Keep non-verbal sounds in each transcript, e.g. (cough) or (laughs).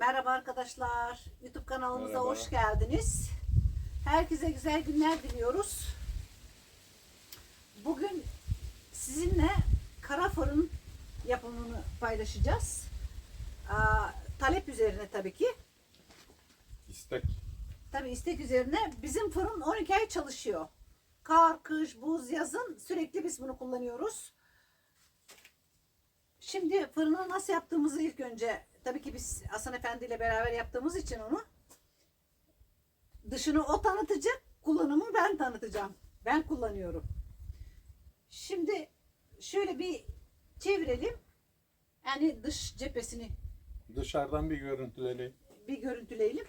Merhaba arkadaşlar. YouTube kanalımıza Merhaba. hoş geldiniz. Herkese güzel günler diliyoruz. Bugün sizinle kara fırın yapımını paylaşacağız. Aa, talep üzerine tabii ki. İstek. Tabii istek üzerine bizim fırın 12 ay çalışıyor. Kar, kış, buz, yazın sürekli biz bunu kullanıyoruz. Şimdi fırını nasıl yaptığımızı ilk önce tabii ki biz Hasan Efendi ile beraber yaptığımız için onu dışını o tanıtacak, kullanımı ben tanıtacağım. Ben kullanıyorum. Şimdi şöyle bir çevirelim. Yani dış cephesini Dışarıdan bir görüntüleri. bir görüntüleyelim.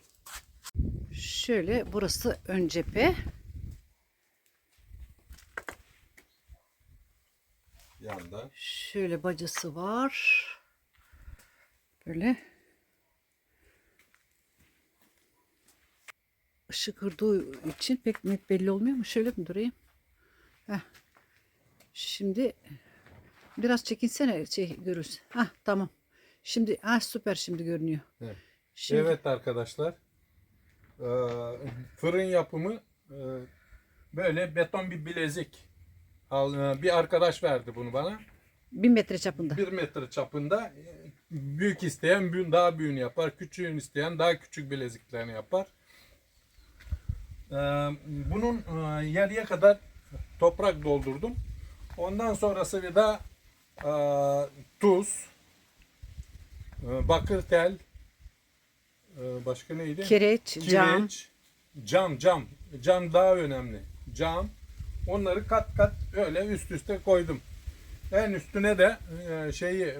Şöyle burası ön cephe. Yanda. Şöyle bacası var. Böyle. Işık kırdığı için pek net belli olmuyor mu? Şöyle mi durayım? Heh. Şimdi biraz çekinsene şey görürsün. Hah tamam. Şimdi ah süper şimdi görünüyor. Evet. Şimdi, Evet arkadaşlar. Ee, fırın yapımı e, böyle beton bir bilezik. E, bir arkadaş verdi bunu bana. Bin metre çapında. Bir metre çapında. E, Büyük isteyen daha büyüğünü yapar. Küçüğün isteyen daha küçük bileziklerini yapar. Ee, bunun e, yarıya kadar toprak doldurdum. Ondan sonrası bir de e, tuz, e, bakır tel, e, başka neydi? Kireç, cam. Kireç, cam, cam. Cam daha önemli. Cam. Onları kat kat öyle üst üste koydum. En üstüne de e, şeyi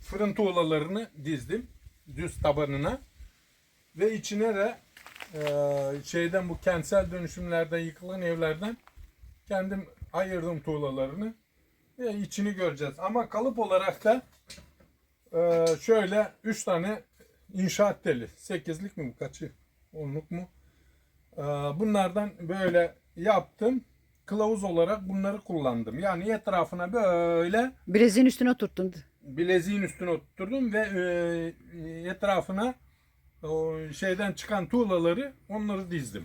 fırın tuğlalarını dizdim. Düz tabanına. Ve içine de e, şeyden bu kentsel dönüşümlerden yıkılan evlerden kendim ayırdım tuğlalarını. Ve içini göreceğiz. Ama kalıp olarak da e, şöyle 3 tane inşaat teli. 8'lik mi bu kaçı? 10'luk mu? E, bunlardan böyle yaptım. Kılavuz olarak bunları kullandım. Yani etrafına böyle Bileziğin üstüne oturttun. bileziğin üstüne oturturdum ve e, etrafına o şeyden çıkan tuğlaları onları dizdim.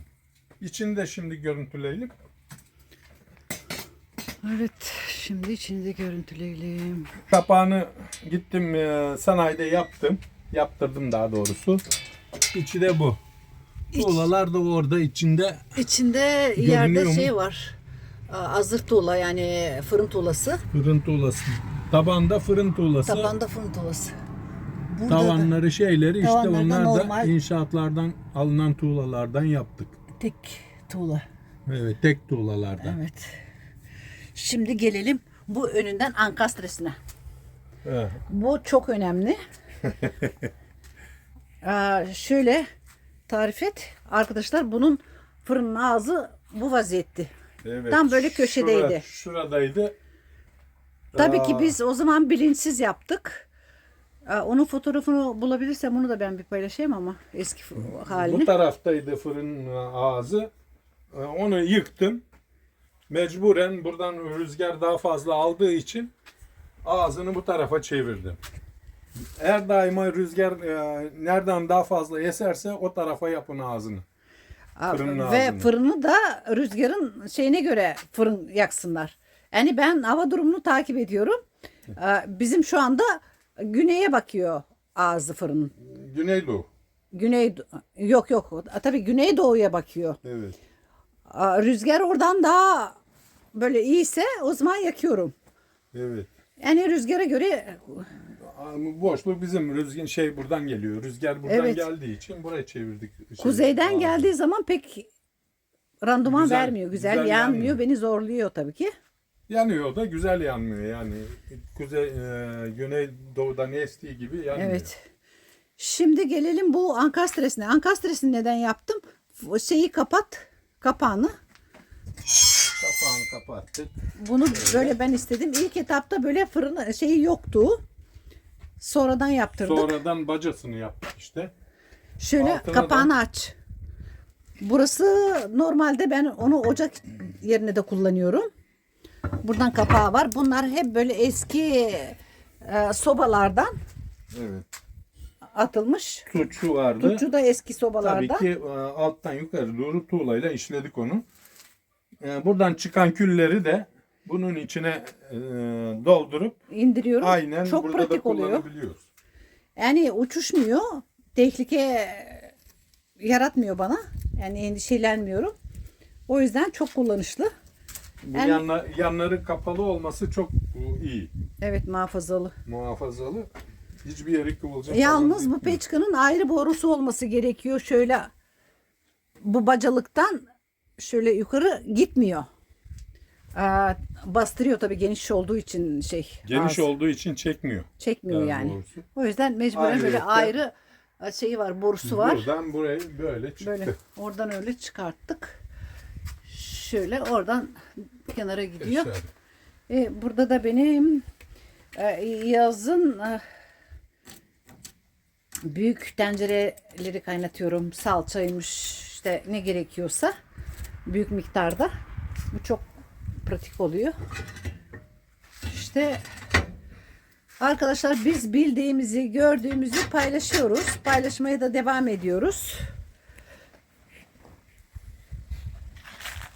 İçinde şimdi görüntüleyelim. Evet, şimdi içini de görüntüleyelim. Kapağını gittim e, sanayide yaptım. Yaptırdım daha doğrusu. İçi de bu. Tuğlalar da orada içinde. İçinde Görünüyor yerde mu? şey var. Aa, Hazır tuğla yani fırın tuğlası. Fırın tuğlası. Tabanda fırın tuğlası. Tabanda fırın tuğlası. Burada da Tavanları şeyleri işte Tavanları da onlar normal. da inşaatlardan alınan tuğlalardan yaptık. tek tuğla. Evet tek tuğlalardan. Evet. Şimdi gelelim bu önünden ankastresine. Evet. Bu çok önemli. (laughs) Aa, şöyle tarif et. Arkadaşlar bunun fırının ağzı bu vaziyetti. Evet. Tam böyle köşedeydi. Şura- şuradaydı. Tabii Aa, ki biz o zaman bilinçsiz yaptık. Onun fotoğrafını bulabilirsem onu da ben bir paylaşayım ama eski f- Bu halini. taraftaydı fırın ağzı. Ee, Onu yıktım. Mecburen buradan rüzgar daha fazla aldığı için ağzını bu tarafa çevirdim. Eğer daima rüzgar e, nereden daha fazla eserse o tarafa yapın ağzını. Fırının Ve ağzını. fırını da rüzgarın şeyine göre fırın yaksınlar. Yani ben hava durumunu takip ediyorum. Aa, Bizim şu anda güneye bakıyor ağzı fırının. Güneydoğu. Güney yok yok tabii güneydoğuya bakıyor. Evet. Aa, Rüzgar oradan daha böyle iyiyse o zaman yakıyorum. Evet. Yani rüzgara göre Boşluk bizim rüzgar şey buradan geliyor. Rüzgar buradan Evet. geldiği için buraya çevirdik. Şey, kuzeyden ağzını. geldiği zaman pek randıman Güzel- vermiyor. Güzel, güzel yanmıyor. yanmıyor. Beni zorluyor tabii ki. Yanıyor da güzel yanmıyor yani. Kuzey, e, güney doğudan estiği gibi yanmıyor. Evet. Şimdi gelelim bu ankastresine. Ankastresini neden yaptım? F- Şeyi kapat. Kapağını. Kapağını kapattık. Bunu böyle ben istedim. İlk etapta böyle fırın şeyi yoktu. Sonradan yaptırdık. Sonradan bacasını yaptık işte. Şöyle altına kapağını aç. Burası normalde ben onu ocak yerine de kullanıyorum. Buradan kapağı var. Bunlar hep böyle eski e, sobalardan Evet. atılmış. Tutçu vardı. Tutçu da eski Tabii sobalarda. ki e, alttan yukarı doğru tuğlayla işledik onu. E, Buradan çıkan külleri de bunun içine e, doldurup indiriyorum. aynen Çok burada da pratik oluyor. kullanabiliyoruz. Yani uçuşmuyor. Tehlike yaratmıyor bana. Yani endişelenmiyorum. O yüzden çok kullanışlı. Bu Yani- yanla- yanları kapalı olması çok iyi. Evet muhafazalı. Muhafazalı. Hiçbir yeri kıvılcım Yalnız bu gitmiyor. peçkanın ayrı borusu olması gerekiyor. Şöyle bu bacalıktan şöyle yukarı gitmiyor. Aa, bastırıyor tabii geniş olduğu için şey. Geniş ağız olduğu için çekmiyor. çekmiyor yani. borusu. O yüzden mecburen böyle ayrı şeyi var, borusu var. Buradan buraya böyle çıktı. Böyle oradan öyle çıkarttık. Şöyle oradan kenara gidiyor. E, burada da benim e, yazın e, büyük tencereleri kaynatıyorum. Salçaymış işte ne gerekiyorsa büyük miktarda. Bu çok pratik oluyor. İşte arkadaşlar biz bildiğimizi, gördüğümüzü paylaşıyoruz. Paylaşmaya da devam ediyoruz.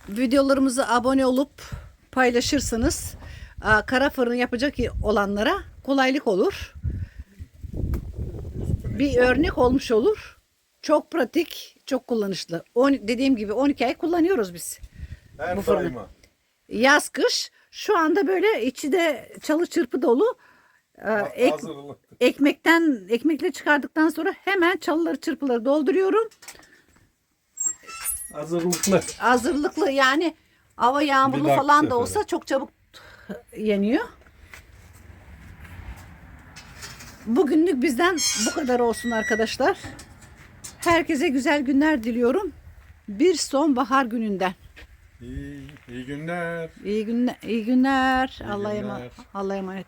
videolarımıza abone olup paylaşırsanız kara fırın yapacak olanlara kolaylık olur. Bir örnek olmuş olur. Çok pratik, çok kullanışlı. On, dediğim gibi 12 ay kullanıyoruz biz. Her bu fırını. daima. Yaz kış şu anda böyle içi de çalı çırpı dolu. Ha- ek- ekmekten ekmekle çıkardıktan sonra hemen çalıları çırpıları dolduruyorum. Hazırlıklı. hazırlıklı yani hava yağmurlu falan da olsa çok çabuk yeniyor. Bugünlük bizden bu kadar olsun arkadaşlar. Herkese güzel günler diliyorum. Bir sonbahar gününden. İyi, iyi günler. İyi günler. iyi günler. Allah'a ema- günler. Allah'a emanet.